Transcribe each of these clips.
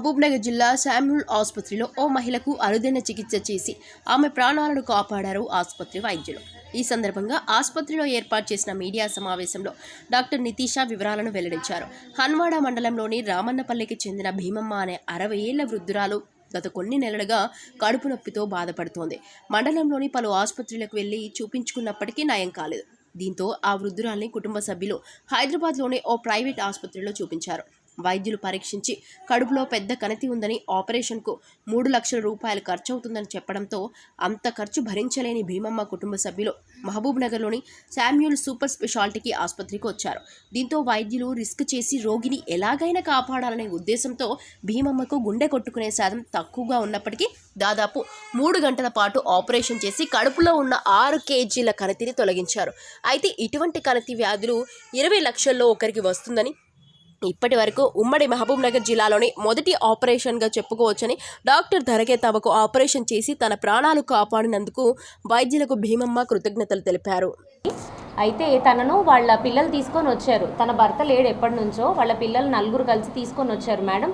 మహబూబ్నగర్ జిల్లా శామ్యూల్ ఆసుపత్రిలో ఓ మహిళకు అరుదైన చికిత్స చేసి ఆమె ప్రాణాలను కాపాడారు ఆసుపత్రి వైద్యులు. ఈ సందర్భంగా ఆసుపత్రిలో ఏర్పాటు చేసిన మీడియా సమావేశంలో డాక్టర్ నితీషా వివరాలను వెల్లడించారు. హన్వాడ మండలంలోని రామన్నపల్లికి చెందిన భీమమ్మ అనే అరవై ఏళ్ళ వృద్ధురాలు గత కొన్ని నెలలుగా కడుపు నొప్పితో బాధపడుతోంది. మండలంలోని పలు ఆసుపత్రులకు వెళ్ళి చూపించుకున్నప్పటికీ నయం కాలేదు. దీంతో ఆ వృద్ధురాల్ని కుటుంబ సభ్యులు హైదరాబాద్లోని ఓ ప్రైవేట్ ఆసుపత్రిలో చూపించారు. వైద్యులు పరీక్షించి కడుపులో పెద్ద కణతి ఉందని ఆపరేషన్కు మూడు లక్షల రూపాయలు ఖర్చు అవుతుందని చెప్పడంతో అంత ఖర్చు భరించలేని భీమమ్మ కుటుంబ సభ్యులు మహబూబ్ నగర్లోని శామ్యూల్ సూపర్ స్పెషాలిటీకి ఆసుపత్రికి వచ్చారు. దీంతో వైద్యులు రిస్క్ చేసి రోగిని ఎలాగైనా కాపాడాలనే ఉద్దేశంతో భీమమ్మకు గుండె కొట్టుకునే శాతం తక్కువగా ఉన్నప్పటికీ దాదాపు మూడు గంటల పాటు ఆపరేషన్ చేసి కడుపులో ఉన్న ఆరు కేజీల కణతిని తొలగించారు. అయితే ఇటువంటి కణతి వ్యాధులు ఇరవై లక్షల్లో ఒకరికి వస్తుందని ఇప్పటి వరకు ఉమ్మడి మహబూబ్ నగర్ జిల్లాలోని మొదటి ఆపరేషన్గా చెప్పుకోవచ్చని డాక్టర్ ధరకే తమకు ఆపరేషన్ చేసి తన ప్రాణాలు కాపాడినందుకు వైద్యులకు భీమమ్మ కృతజ్ఞతలు తెలిపారు. అయితే తనను వాళ్ళ పిల్లలు తీసుకొని వచ్చారు. తన భర్త లేడు ఎప్పటి నుంచో. వాళ్ళ పిల్లలు నలుగురు కలిసి తీసుకొని వచ్చారు మేడం.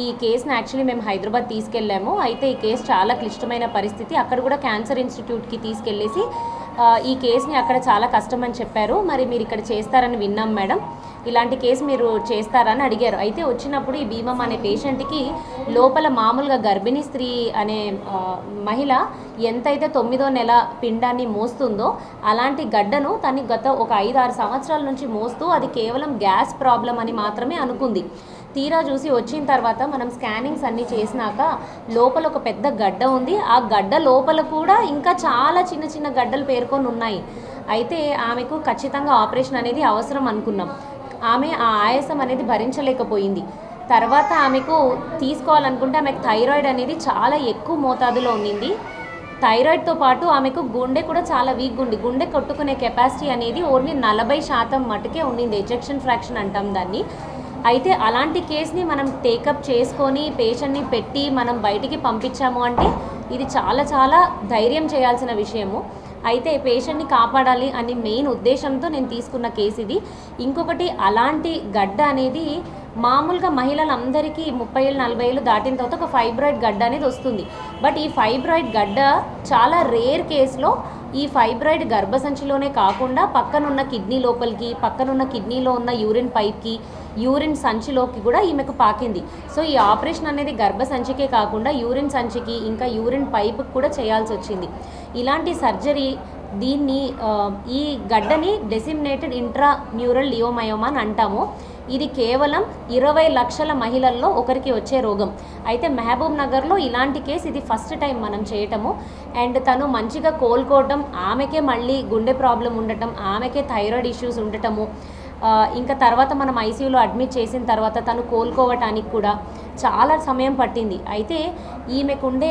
ఈ కేసును యాక్చువల్లీ మేము హైదరాబాద్ తీసుకెళ్ళాము. అయితే ఈ కేసు చాలా క్లిష్టమైన పరిస్థితి. అక్కడ కూడా క్యాన్సర్ ఇన్స్టిట్యూట్కి తీసుకెళ్ళేసి ఈ కేసుని అక్కడ చాలా కష్టం అని చెప్పారు. మరి మీరు ఇక్కడ చేస్తారని విన్నాం మేడం. ఇలాంటి కేసు మీరు చేస్తారని అడిగారు. అయితే వచ్చినప్పుడు ఈ భీమం అనే పేషెంట్కి లోపల మామూలుగా గర్భిణీ స్త్రీ అనే మహిళ ఎంతైతే తొమ్మిదో నెల పిండాన్ని మోస్తుందో అలాంటి గడ్డను తను గత ఒక ఐదు ఆరు సంవత్సరాల నుంచి మోస్తూ అది కేవలం గ్యాస్ ప్రాబ్లం అని మాత్రమే అనుకుంది. తీరా చూసి వచ్చిన తర్వాత మనం స్కానింగ్స్ అన్నీ చేసినాక లోపల ఒక పెద్ద గడ్డ ఉంది. ఆ గడ్డ లోపల కూడా ఇంకా చాలా చిన్న చిన్న గడ్డలు పేర్కొని ఉన్నాయి. అయితే ఆమెకు ఖచ్చితంగా ఆపరేషన్ అనేది అవసరం అనుకున్నాం. ఆమె ఆ ఆయాసం అనేది భరించలేకపోయింది. తర్వాత ఆమెకు తీసుకోవాలనుకుంటే ఆమెకు థైరాయిడ్ అనేది చాలా ఎక్కువ మోతాదులో ఉండింది. థైరాయిడ్తో పాటు ఆమెకు గుండె కూడా చాలా వీక్గా ఉంది. గుండె కొట్టుకునే కెపాసిటీ అనేది ఓన్లీ నలభై శాతం మటుకే ఉండింది. ఎజెక్షన్ ఫ్రాక్షన్ అంటాం దాన్ని. అయితే అలాంటి కేసుని మనం టేకప్ చేసుకొని పేషెంట్ని పెట్టి మనం బయటికి పంపించాము అంటే ఇది చాలా చాలా ధైర్యం చేయాల్సిన విషయము. అయితే పేషెంట్ని కాపాడాలి అని మెయిన్ ఉద్దేశంతో నేను తీసుకున్న కేసు ఇది. ఇంకొకటి అలాంటి గడ్డ అనేది మామూలుగా మహిళలందరికీ ముప్పై ఏళ్ళు నలభై ఏళ్ళు దాటిన తర్వాత ఒక ఫైబ్రాయిడ్ గడ్డ అనేది వస్తుంది. బట్ ఈ ఫైబ్రాయిడ్ గడ్డ చాలా రేర్ కేసులో ఈ ఫైబ్రాయిడ్ గర్భసంచిలోనే కాకుండా పక్కనున్న కిడ్నీ లోపలికి పక్కనున్న కిడ్నీలో ఉన్న యూరిన్ పైప్కి యూరిన్ సంచిలోకి కూడా ఈమెకు పాకింది. సో ఈ ఆపరేషన్ అనేది గర్భ సంచికే కాకుండా యూరిన్ సంచికి ఇంకా యూరిన్ పైప్కి కూడా చేయాల్సి వచ్చింది. ఇలాంటి సర్జరీ దీన్ని ఈ గడ్డని డెసిమినేటెడ్ ఇంట్రా న్యూరల్ లియోమయోమా అని అంటాము. ఇది కేవలం ఇరవై లక్షల మహిళల్లో ఒకరికి వచ్చే రోగం. అయితే మహబూబ్ నగర్లో ఇలాంటి కేసు ఇది ఫస్ట్ టైం మనం చేయటము. అండ్ తను మంచిగా కోలుకోవటం ఆమెకే మళ్ళీ గుండె ప్రాబ్లం ఉండటం ఆమెకే థైరాయిడ్ ఇష్యూస్ ఉండటము ఇంకా తర్వాత మనం ఐసీయూలో అడ్మిట్ చేసిన తర్వాత తను కోలుకోవటానికి కూడా చాలా సమయం పట్టింది. అయితే ఈమెకుండే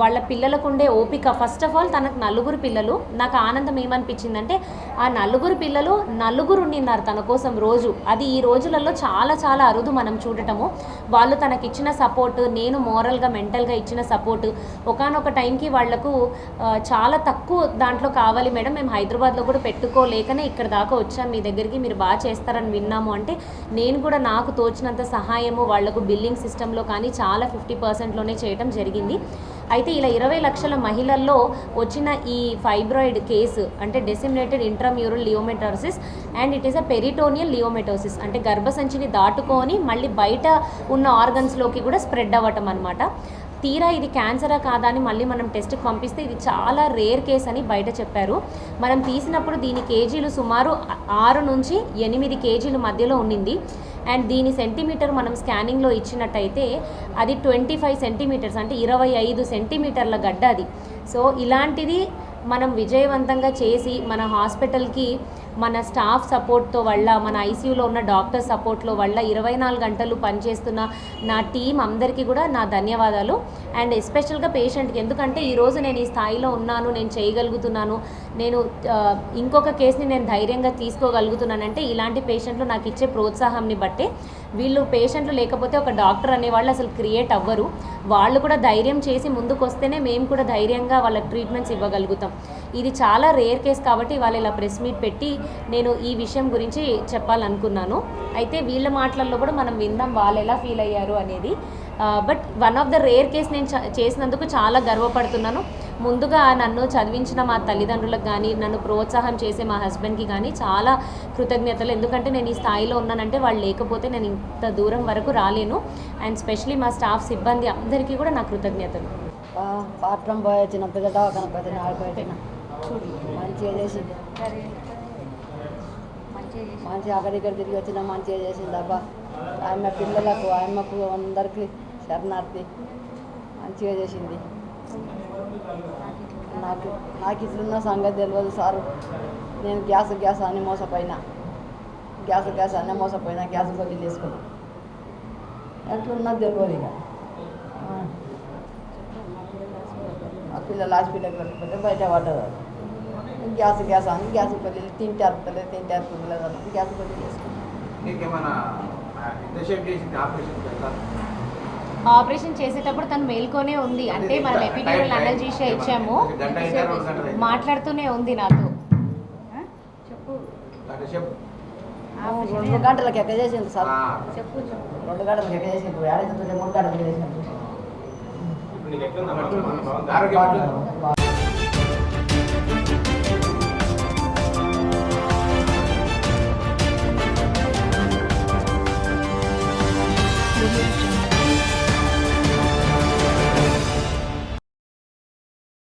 వాళ్ళ పిల్లలకుండే ఓపిక. ఫస్ట్ ఆఫ్ ఆల్ తనకు నలుగురు పిల్లలు. నాకు ఆనందం ఏమనిపించిందంటే ఆ నలుగురు పిల్లలు నలుగురు ఉండినారు తన కోసం రోజు. అది ఈ రోజులలో చాలా చాలా అరుదు మనం చూడటము. వాళ్ళు తనకిచ్చిన సపోర్ట్ నేను మోరల్గా మెంటల్గా ఇచ్చిన సపోర్ట్ ఒకనొక టైంకి వాళ్ళకు చాలా తక్కువ దాంట్లో కావాలి మేడం. మేము హైదరాబాద్లో కూడా పెట్టుకోలేకనే ఇక్కడ దాకా వచ్చాం. మీ దగ్గరికి మీరు బాగా చేస్తారని విన్నాము అంటే నేను కూడా నాకు తోచినంత సహాయము వాళ్ళకు బిల్లింగ్ సిస్టంలో కానీ చాలా ఫిఫ్టీ పర్సెంట్లోనే చేయటం జరిగింది. అయితే ఇలా ఇరవై లక్షల మహిళల్లో వచ్చిన ఈ ఫైబ్రాయిడ్ కేసు అంటే disseminated intramural leiomyomatosis and it is a peritoneal leiomyomatosis అంటే గర్భసంచిని దాటుకొని మళ్ళీ బయట ఉన్న ఆర్గన్స్లోకి కూడా స్ప్రెడ్ అవ్వటం అనమాట తీరా ఇది క్యాన్సరా కాదా అని మళ్ళీ మనం టెస్ట్కి పంపిస్తే ఇది చాలా రేర్ కేస్ అని బయట చెప్పారు. మనం తీసినప్పుడు దీని కేజీలు సుమారు ఆరు నుంచి ఎనిమిది కేజీల మధ్యలో ఉండింది. అండ్ దీని సెంటీమీటర్ మనం స్కానింగ్లో ఇచ్చినట్టయితే అది ట్వంటీ ఫైవ్ సెంటీమీటర్స్ అంటే ఇరవై ఐదు సెంటీమీటర్ల గడ్డ అది. సో ఇలాంటిది మనం విజయవంతంగా చేసి మన హాస్పిటల్కి మన స్టాఫ్ సపోర్ట్తో వల్ల మన ఐసీయూలో ఉన్న డాక్టర్ సపోర్ట్లో వల్ల ఇరవై నాలుగు గంటలు పనిచేస్తున్న నా టీం అందరికీ కూడా నా ధన్యవాదాలు. అండ్ ఎస్పెషల్గా పేషెంట్కి ఎందుకంటే ఈరోజు నేను ఈ స్థాయిలో ఉన్నాను నేను చేయగలుగుతున్నాను. నేను ఇంకొక కేసుని నేను ధైర్యంగా తీసుకోగలుగుతున్నానంటే ఇలాంటి పేషెంట్లు నాకు ఇచ్చే ప్రోత్సాహంని బట్టే వీళ్ళు పేషెంట్లు లేకపోతే ఒక డాక్టర్ అనేవాళ్ళు అసలు క్రియేట్ అవ్వరు. వాళ్ళు కూడా ధైర్యం చేసి ముందుకు వస్తేనే మేము కూడా ధైర్యంగా వాళ్ళకి ట్రీట్మెంట్స్ ఇవ్వగలుగుతాం. ఇది చాలా రేర్ కేస్ కాబట్టి వాళ్ళు ఇలా ప్రెస్ మీట్ పెట్టి నేను ఈ విషయం గురించి చెప్పాలనుకున్నాను. అయితే వీళ్ళ మాటలలో కూడా మనం విందాం వాళ్ళు ఎలా ఫీల్ అయ్యారు అనేది. But one of the rare case నేను చేసినందుకు చాలా గర్వపడుతున్నాను. ముందుగా నన్ను చదివించిన మా తల్లిదండ్రులకు కానీ నన్ను ప్రోత్సాహం చేసే మా హస్బెండ్కి కానీ చాలా కృతజ్ఞతలు. ఎందుకంటే నేను ఈ స్థాయిలో ఉన్నానంటే వాళ్ళు లేకపోతే నేను ఇంత దూరం వరకు రాలేను. అండ్ స్పెషలీ మా స్టాఫ్ సిబ్బంది అందరికీ కూడా నా కృతజ్ఞతలు. పోయి దవాఖాన ఆడిపోయిన మంచిగా చేసింది. మంచిగా అక్కడిక్కడ తిరిగి వచ్చిన మంచిగా చేసింది అబ్బా. ఆమె పిల్లలకు ఆయమ్మకు అందరికీ శరణార్థి. మంచిగా చేసింది. నాకు నాకు ఇట్లున్న సంగతి తెలియదు సారు. నేను గ్యాస్ గ్యాస్ అని మోసపోయినా. గ్యాస్ గ్యాస్ అన్నీ మోసపోయినా గ్యాస్ బదిలీ తీసుకున్నా ఎట్లున్నా తెలియదు ఇక. ఆ. పిల్లలు హాస్పిటల్కి వెళ్ళిపోతే బయట పడ్డది గ్యాస్ గ్యాస్ అని గ్యాస్ బదిలీ తింటారు అర్థలేదు తింటే అర్థలేదు గ్యాస్ బదిలీ చేసుకున్నాను ఆపరేషన్ చేసేటప్పుడు తను మేల్కొనే ఉంది. అంటే మనం ఎపిడ్యూరల్ అనల్జీషియా ఇచ్చాము. మాట్లాడుతూనే ఉంది నాతో. రెండు గంటలకు ఎక్క చేసింది సార్? ఆ, రెండు గంటలకు ఎక్క చేసింది మూడు గంటలకు చేసింది